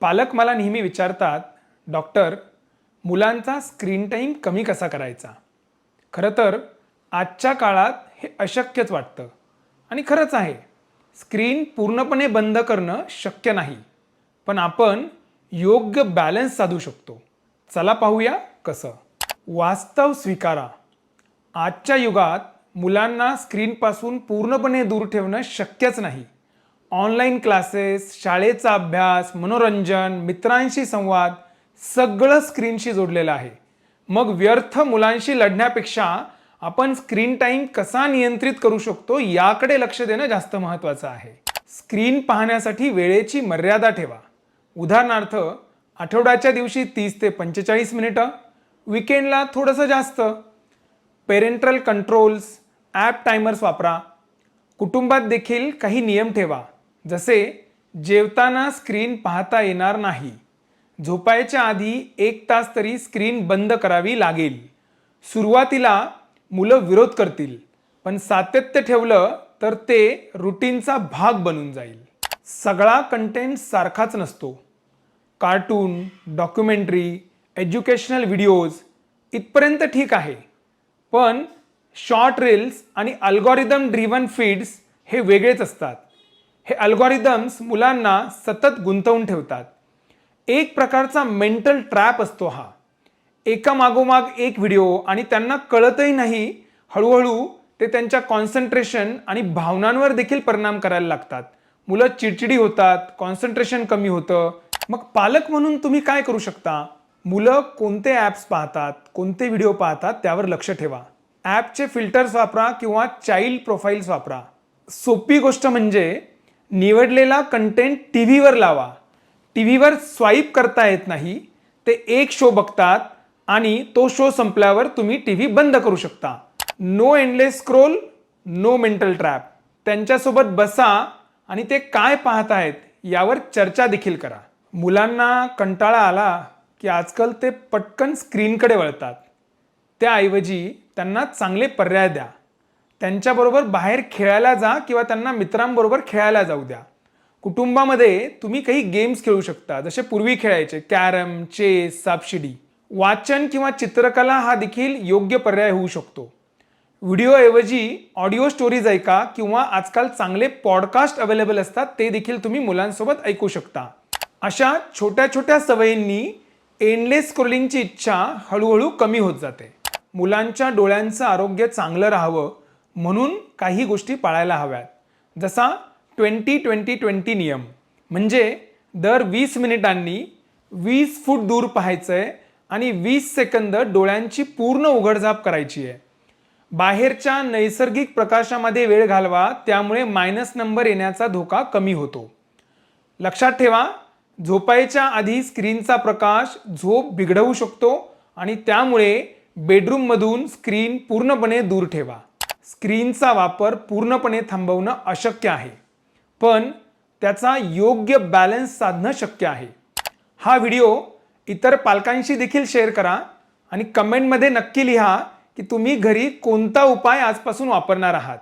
पालक मला नेहमी विचारतात डॉक्टर मुलांचा स्क्रीन टाईम कमी कसा करायचा? खरं तर आजच्या काळात हे अशक्यच वाटतं. आणि खरंच आहे स्क्रीन पूर्णपणे बंद करणं शक्य नाही. पण आपण योग्य बॅलन्स साधू शकतो. चला पाहूया कसं. वास्तव स्वीकारा. आजच्या युगात मुलांना स्क्रीनपासून पूर्णपणे दूर ठेवणं शक्यच नाही. ऑनलाईन क्लासेस शाळेचा अभ्यास मनोरंजन मित्रांशी संवाद सगळं स्क्रीनशी जोडलेलं आहे. मग व्यर्थ मुलांशी लढण्यापेक्षा आपण स्क्रीन टाईम कसा नियंत्रित करू शकतो याकडे लक्ष देणं जास्त महत्त्वाचं आहे. स्क्रीन पाहण्यासाठी वेळेची मर्यादा ठेवा. उदाहरणार्थ आठवड्याच्या दिवशी तीस ते पंचेचाळीस मिनिटं विकेंडला थोडंसं जास्त. पेरेंट्रल कंट्रोल्स ॲप टायमर्स वापरा. कुटुंबात देखील काही नियम ठेवा. जसे जेवताना स्क्रीन पाहता येणार नाही झोपायच्या आधी एक तास तरी स्क्रीन बंद करावी लागेल. सुरुवातीला मुलं विरोध करतील पण सातत्य ठेवलं तर ते रुटीनचा भाग बनून जाईल. सगळा कंटेंट सारखाच नसतो. कार्टून डॉक्युमेंटरी एज्युकेशनल व्हिडिओज इथपर्यंत ठीक आहे पण शॉर्ट रील्स आणि अल्गोरिदम ड्रिव्हन फीड्स हे वेगळेच असतात. हे अल्गोरिदम्स मुलांना सतत गुंतवून ठेवतात. एक प्रकारचा मेंटल ट्रॅप असतो हा. एका मागोमाग एक व्हिडिओ आणि त्यांना कळतही नाही हळूहळू ते त्यांच्या कॉन्सन्ट्रेशन आणि भावनांवर देखील परिणाम करायला लागतात. मुलं चिडचिडी होतात कॉन्सन्ट्रेशन कमी होतं. मग पालक म्हणून तुम्ही काय करू शकता? मुलं कोणते ॲप्स पाहतात कोणते व्हिडिओ पाहतात त्यावर लक्ष ठेवा. ॲपचे फिल्टर्स वापरा किंवा चाइल्ड प्रोफाईल्स वापरा. सोपी गोष्ट म्हणजे निवडलेला कंटेंट टी व्हीवर लावा. टी व्हीवर स्वाईप करता येत नाही. ते एक शो बघतात आणि तो शो संपल्यावर तुम्ही टी व्ही बंद करू शकता. No endless scroll no mental trap त्यांच्यासोबत बसा आणि ते काय पाहत आहेत यावर चर्चा देखील करा. मुलांना कंटाळा आला की आजकाल ते पटकन स्क्रीनकडे वळतात. त्याऐवजी त्यांना चांगले पर्याय द्या. त्यांच्याबरोबर बाहेर खेळायला जा किंवा त्यांना मित्रांबरोबर खेळायला जाऊ द्या. कुटुंबामध्ये तुम्ही काही गेम्स खेळू शकता. जसे पूर्वी खेळायचे कॅरम चेस सापशिडी. वाचन किंवा चित्रकला हा देखील योग्य पर्याय होऊ शकतो. व्हिडिओऐवजी ऑडिओ स्टोरीज ऐका किंवा आजकाल चांगले पॉडकास्ट अवेलेबल असतात ते देखील तुम्ही मुलांसोबत ऐकू शकता. अशा छोट्या छोट्या सवयींनी एंडलेस स्क्रोलिंगची इच्छा हळूहळू कमी होत जाते. मुलांच्या डोळ्यांचं आरोग्य चांगलं राहावं म्हणून काही गोष्टी पाळायला हव्यात. जसा ट्वेंटी ट्वेंटी ट्वेंटी नियम. म्हणजे दर वीस मिनिटांनी वीस फूट दूर पाहायचं आहे आणि वीस सेकंद डोळ्यांची पूर्ण उघडझाप करायची आहे. बाहेरच्या नैसर्गिक प्रकाशामध्ये वेळ घालवा त्यामुळे मायनस नंबर येण्याचा धोका कमी होतो. लक्षात ठेवा झोपायच्या आधी स्क्रीनचा प्रकाश झोप बिघडवू शकतो आणि त्यामुळे बेडरूममधून स्क्रीन पूर्णपणे दूर ठेवा. स्क्रीनचा वापर पूर्णपणे थांबवणं अशक्य आहे. पण त्याचा योग्य बॅलन्स साधणं शक्य आहे. हा व्हिडिओ इतर पालकांशी देखील शेअर करा आणि कमेंटमध्ये नक्की लिहा की तुम्ही घरी कोणता उपाय आजपासून वापरणार आहात.